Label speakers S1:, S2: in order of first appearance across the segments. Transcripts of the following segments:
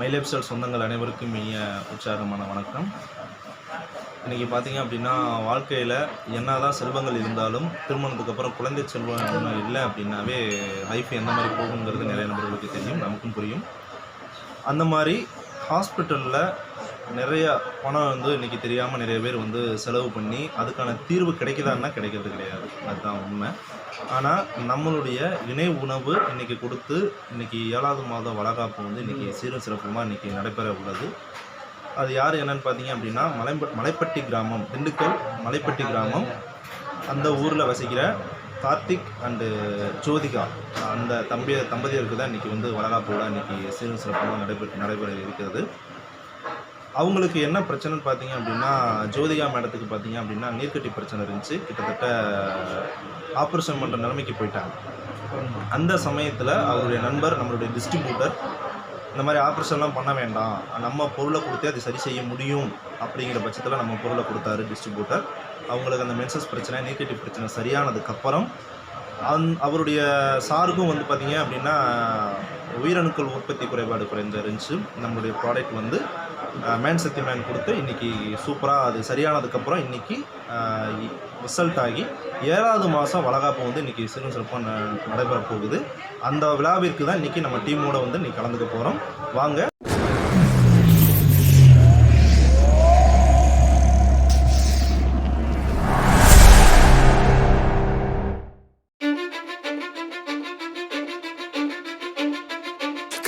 S1: மைலேப்சல் சொந்தங்கள் அனைவருக்கும் இனிய உற்சாகமான வணக்கம். இன்றைக்கி பார்த்தீங்க அப்படின்னா வாழ்க்கையில் என்னதான் செல்வங்கள் இருந்தாலும் திருமணத்துக்கு அப்புறம் குழந்தை செல்வம் ஒன்று இல்லை அப்படின்னாவே லைஃப் எந்த மாதிரி போகுங்கிறது நிறைய நபர்களுக்கு தெரியும் நமக்கும் புரியும். அந்த மாதிரி ஹாஸ்பிட்டலில் நிறைய பணம் வந்து இன்றைக்கி தெரியாமல் நிறைய பேர் வந்து செலவு பண்ணி அதுக்கான தீர்வு கிடைக்குதான்னா கிடைக்கிறது கிடையாது. அதுதான் உண்மை. ஆனால் நம்மளுடைய இணை உணவு இன்றைக்கி கொடுத்து இன்றைக்கி ஏழாவது மாத வளகாப்பு வந்து இன்றைக்கி சீரும் சிறப்புமாக இன்றைக்கி நடைபெற உள்ளது. அது யார் என்னன்னு பார்த்தீங்க அப்படின்னா மலைப்ப மலைப்பட்டி கிராமம் திண்டுக்கல் மலைப்பட்டி கிராமம். அந்த ஊரில் வசிக்கிற கார்த்திக் அண்டு ஜோதிகா அந்த தம்பி தம்பதியருக்கு தான் இன்றைக்கி வந்து வளகாப்போட இன்றைக்கி சீரும் சிறப்பாக நடைபெற நடைபெற இருக்கிறது. அவங்களுக்கு என்ன பிரச்சனைன்னு பார்த்தீங்க அப்படின்னா ஜோதிகா மேடத்துக்கு பார்த்தீங்க அப்படின்னா நீர்க்கட்டி பிரச்சனை இருந்துச்சு. கிட்டத்தட்ட ஆப்ரேஷன் பண்ணுற நிலைமைக்கு போயிட்டாங்க. அந்த சமயத்தில் அவருடைய நண்பர் நம்மளுடைய டிஸ்ட்ரிபியூட்டர் இந்த மாதிரி ஆப்ரேஷன்லாம் பண்ண வேண்டாம். நம்ம பொருளை கொடுத்தே அதை சரி செய்ய முடியும் அப்படிங்கிற பட்சத்தில் நம்ம பொருளை கொடுத்தாரு டிஸ்ட்ரிபியூட்டர் அவங்களுக்கு அந்த மென்சஸ் பிரச்சனை நீர்க்கட்டி பிரச்சனை சரியானதுக்கப்புறம் அந் அவருடைய சாருக்கும் வந்து பார்த்தீங்க அப்படின்னா உயிரணுக்கள் உற்பத்தி குறைபாடு குறைந்த இருந்துச்சு. நம்மளுடைய ப்ராடக்ட் வந்து மேன் சக்தி மேன் கொடுத்து இன்றைக்கி சூப்பராக அது சரியானதுக்கப்புறம் இன்றைக்கி ரிசல்ட் ஆகி ஏழாவது மாதம் வளகாப்பு வந்து இன்றைக்கி சிறு சிறப்பாக ந- நடைபெற போகுது. அந்த விழாவிற்கு தான் இன்றைக்கி நம்ம டீமோட வந்து இன்றைக்கி கலந்துக்க போகிறோம் வாங்க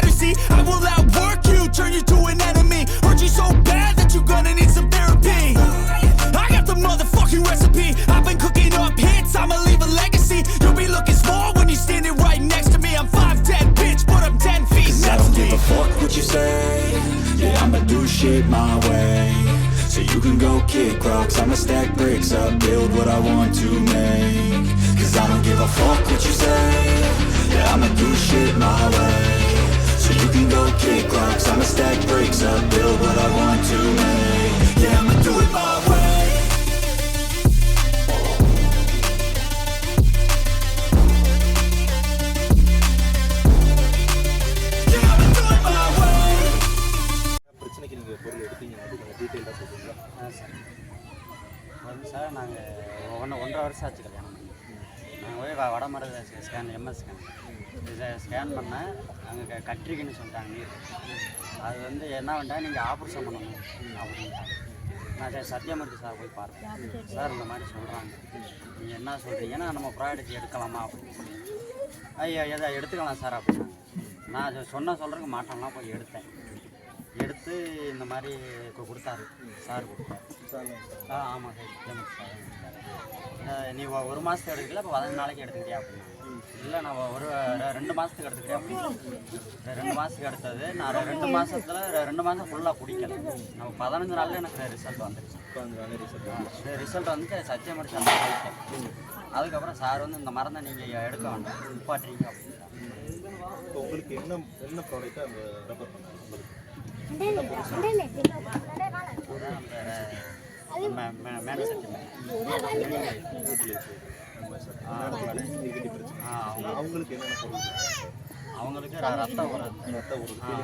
S2: think you're fucking better. See, I will outwork you, turn you to an enemy. Hurt you so bad that you're gonna need some therapy. I got the motherfucking recipe. I've been cooking up hits, I'ma leave a legacy. You'll be looking small when you're standing right next to me. I'm 5'10, bitch, but I'm 10 feet
S3: Cause I don't
S2: to
S3: give
S2: me.
S3: a fuck what you say Yeah, I'ma do shit my way So you can go kick rocks I'ma stack bricks up, build what I want to make Cause I don't give a fuck what you say Yeah, I'ma do shit my way stack bricks up, build what I want to make Yeah, I'ma do it my way. Yeah, I'ma do it my way.
S1: பிரச்சனைக்கு நீங்கள் பொருள் எடுத்தீங்க கொஞ்சம் டீட்டெயிலாக சொல்லுங்கள்
S4: ஆ sir. வந்து sir நாங்கள் ஒன்று ஒன்றரை வருஷம் ஆச்சு கல்யாணம் பண்ணி. நாங்கள் போய் வ- ஸ்கேன் எம்எஸ் ஸ்கேன் இதை ஸ்கேன் பண்ணேன். அங்கே கட்டிருக்குன்னு சொல்லிட்டாங்க நீர். அது வந்து என்ன பண்ணிட்டாங்க நீங்கள் ஆப்ரேஷன் பண்ணணும் அப்படின்ட்டாங்க. நான் சார் சத்தியமூர்த்தி சார் போய் பார்த்தேன். சார் இந்த மாதிரி சொல்கிறாங்க நீங்கள் என்ன சொல்கிறீங்கன்னா நம்ம ப்ராடக்ட் எடுக்கலாமா அப்படின்னு சொல்லி. ஐயா எதை எடுத்துக்கலாம் சார் அப்படின்னு நான் சொன்ன சொல்கிறதுக்கு மாட்டோம்லாம் போய் எடுத்தேன். எடுத்து இந்த மாதிரி கொடுத்தாரு. சார் கொடுத்தாரு. ஆ ஆமாம் சார். சத்தியமூர்த்தி சார் நீ ஒரு மாதத்துக்கு எடுக்கல இப்போ பதினஞ்சு நாளைக்கு எடுத்துக்கிறியா அப்படின்னு இல்லை நான் ஒரு ரெண்டு மாதத்துக்கு எடுத்துக்கிறேன் அப்படின்னு ரெண்டு மாதத்துக்கு எடுத்தது. நான் ரெண்டு மாதத்தில் ரெண்டு மாதம் ஃபுல்லாக குடிக்கல. நம்ம பதினஞ்சு நாளில் எனக்கு ரிசல்ட் வந்துருச்சு. ரிசல்ட் வந்து சத்தியமூர்த்தி சார் போயிட்டேன் அதுக்கப்புறம் சார் வந்து இந்த மருந்தை நீங்கள் எடுக்க வேண்டாம். நிப்பாட்டுறீங்க அப்படின்னு
S1: உங்களுக்கு என்ன என்ன ப்ராடக்ட்டை அந்த ரெஃபர் பண்ணாங்க அவங்களுக்கு என்னென்ன பொருள்
S4: அவங்களுக்கு ரத்தம் ஒரு
S1: ரத்த ஒரு
S4: ஆ,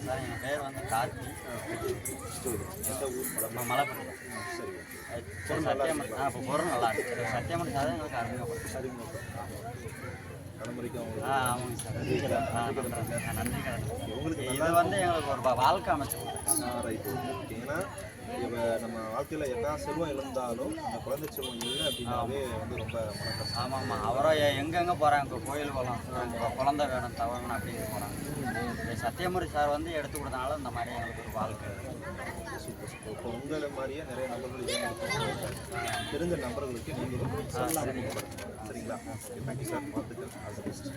S4: சார் என் பேர் வந்து கார்த்தி
S1: எந்த ஊர்
S4: ஆ இப்போ பொருள் நல்லா இருக்கு. சத்தியமணி சார் எங்களுக்கு அறிமுகப்படுத்து இது வந்து எங்களுக்கு ஒரு வாழ்க்கை அமைச்சு கொடுத்துருக்காங்க
S1: ரைட். ஏன்னா இப்போ நம்ம வாழ்க்கையில் என்ன செல்வம் இழந்தாலும் அந்த குழந்தை செல்வம் இல்லை அப்படின்னாவே வந்து ரொம்ப
S4: ஆமாம் ஆமாம் அவரும் எ- எங்கெங்கே போகிறாங்க இப்போ கோயில் போகலாம். குழந்தை வேணும் தவறணும் அப்படின்னு போகிறாங்க இந்த சத்தியமூர்த்தி சார் வந்து எடுத்து கொடுத்தனால இந்த மாதிரி எங்களுக்கு ஒரு வாழ்க்கை
S1: இப்போ உங்களை மாதிரியே நிறைய நபர்கள் தெரிஞ்ச நபர்களுக்கு நீங்களும் சரிங்களா? தேங்க்யூ சார் பார்த்துக்கிறேன் ஆல் தி பெஸ்ட்